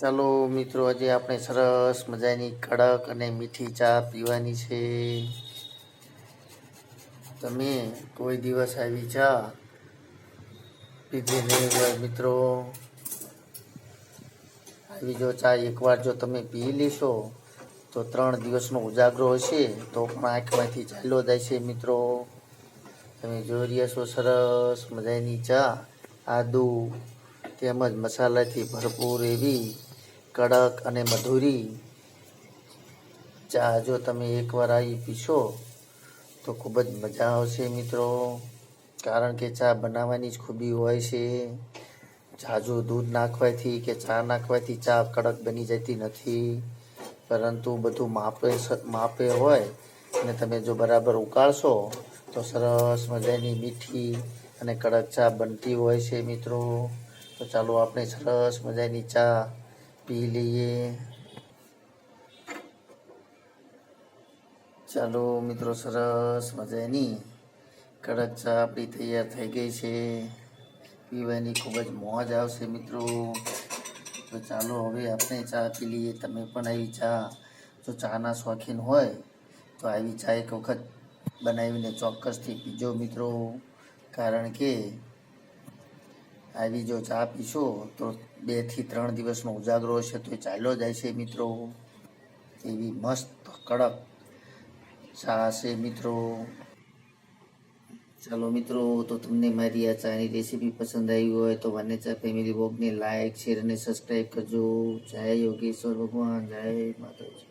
ચાલો મિત્રો, આજે આપણે સરસ મજાની કડક અને મીઠી ચા પીવાની છે. તમે કોઈ દિવસ આવી ચા પીધી નહીં હોય મિત્રો. આવી જો ચા એકવાર જો તમે પી લેશો, તો ત્રણ દિવસનો ઉજાગરો હશે, તો પણ આંખમાંથી ચાલ્યો જાય છે મિત્રો. તમે જોઈ રહ્યા છો સરસ મજાની ચા, આદુ, તેમજ મસાલાથી ભરપૂર એવી કડક અને મધુરી ચા જો તમે એકવાર આવી પીશો, તો ખૂબ જ મજા આવશે મિત્રો. કારણ કે ચા બનાવવાની જ ખૂબી હોય છે. ઝાઝું દૂધ નાખવાથી કે ચા નાખવાથી ચા કડક બની જતી નથી. પરંતુ બધું માપે માપે હોય અને તમે જો બરાબર ઉકાળશો, તો સરસ મજાની મીઠી અને કડક ચા બનતી હોય છે મિત્રો. તો ચાલો આપણે સરસ મજાની ચા પી લઈએ ચાલો મિત્રો સરસ મજાની કડક ચા આપણી તૈયાર થઈ ગઈ છે પીવાની ખૂબ જ મોજ આવશે મિત્રો તો ચાલો હવે આપણે ચા પી લઈએ તમે પણ આવી ચા જો ચાના શોખીન હોય તો આવી ચા એક વખત બનાવીને ચોક્કસથી પીજો મિત્રો કારણ કે આવી જો ચા પીશો, તો બેથી ત્રણ દિવસનો ઉજાગરો હશે તો એ ચાલ્યો જાય છે મિત્રો. એવી મસ્ત કડક ચા છે મિત્રો. ચાલો મિત્રો, તો તમને મારી આ ચાની રેસીપી પસંદ આવી હોય તો વનેચા ફેમિલી બ્લોગને લાઇક શેર અને સબસ્ક્રાઈબ કરજો. જય યોગેશ્વર ભગવાન, જય માતાજી.